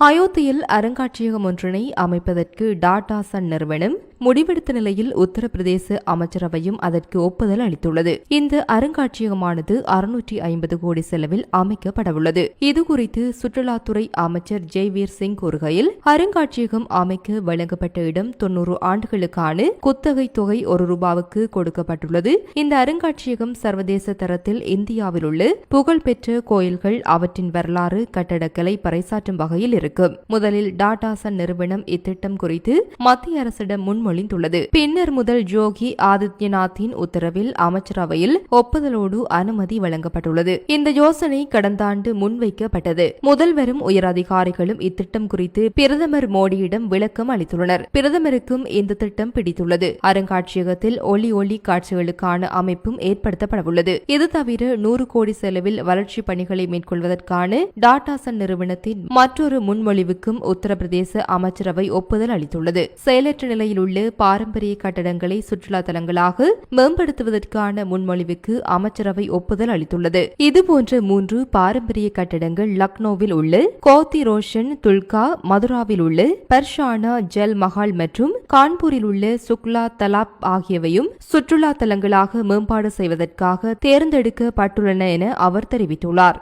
அயோத்தியில் அருங்காட்சியகம் ஒன்றினை அமைப்பதற்கு டாடா சன் நிறுவனம் முடிவெடுத்த நிலையில் உத்தரப்பிரதேச அமைச்சரவையும் அதற்கு ஒப்புதல் அளித்துள்ளது. இந்த அருங்காட்சியகமானது அறுநூற்றி ஐம்பது கோடி செலவில் அமைக்கப்படவுள்ளது. இதுகுறித்து சுற்றுலாத்துறை அமைச்சர் ஜெய்வீர் சிங் கூறுகையில் அருங்காட்சியகம் அமைக்க வழங்கப்பட்ட இடம் தொன்னூறு ஆண்டுகளுக்கான குத்தகை தொகை ஒரு ரூபாவுக்கு கொடுக்கப்பட்டுள்ளது. இந்த அருங்காட்சியகம் சர்வதேச தரத்தில் இந்தியாவில் உள்ள புகழ்பெற்ற கோயில்கள் அவற்றின் வரலாறு கட்டடக்கலை பறைசாற்றும் வகையில் இருக்கும் முதலில் டாடா சன் நிறுவனம் இத்திட்டம் குறித்து மத்திய அரசிடம் முன்மொழிந்துள்ளது பின்னர் முதல் ஜோகி ஆதித்யநாத்தின் உத்தரவில் அமைச்சரவையில் ஒப்புதலோடு அனுமதி வழங்கப்பட்டுள்ளது. இந்த யோசனை கடந்த ஆண்டு முன்வைக்கப்பட்டது. முதல்வரும் உயரதிகாரிகளும் இத்திட்டம் குறித்து பிரதமர் மோடியிடம் விளக்கம் அளித்துள்ளனர். பிரதமருக்கும் இந்த திட்டம் பிடித்துள்ளது. அருங்காட்சியகத்தில் ஒளி ஒளி காட்சிகளுக்கான அமைப்பும் ஏற்படுத்தப்படவுள்ளது. இது தவிர நூறு கோடி செலவில் வளர்ச்சி பணிகளை மேற்கொள்வதற்கான டாடாசன் நிறுவனத்தின் மற்றொரு முன்மொழிவுக்கும் உத்தரப்பிரதேச அமைச்சரவை ஒப்புதல் அளித்துள்ளது. செயலற்ற நிலையில் உள்ள உள்ள பாரம்பரிய கட்டடங்களை சுற்றுலா தலங்களாக மேம்படுத்துவதற்கான முன்மொழிவுக்கு அமைச்சரவை ஒப்புதல் அளித்துள்ளது. இதுபோன்ற மூன்று பாரம்பரிய கட்டடங்கள் லக்னோவில் உள்ள கோத்தி ரோஷன் துல்கா மதுராவில் உள்ள பர்ஷானா ஜல் மஹால் மற்றும் கான்பூரில் உள்ள சுக்லா தலாப் ஆகியவையும் சுற்றுலா தலங்களாக மேம்பாடு செய்வதற்காக தேர்ந்தெடுக்கப்பட்டுள்ளன என அவர் தெரிவித்துள்ளார்.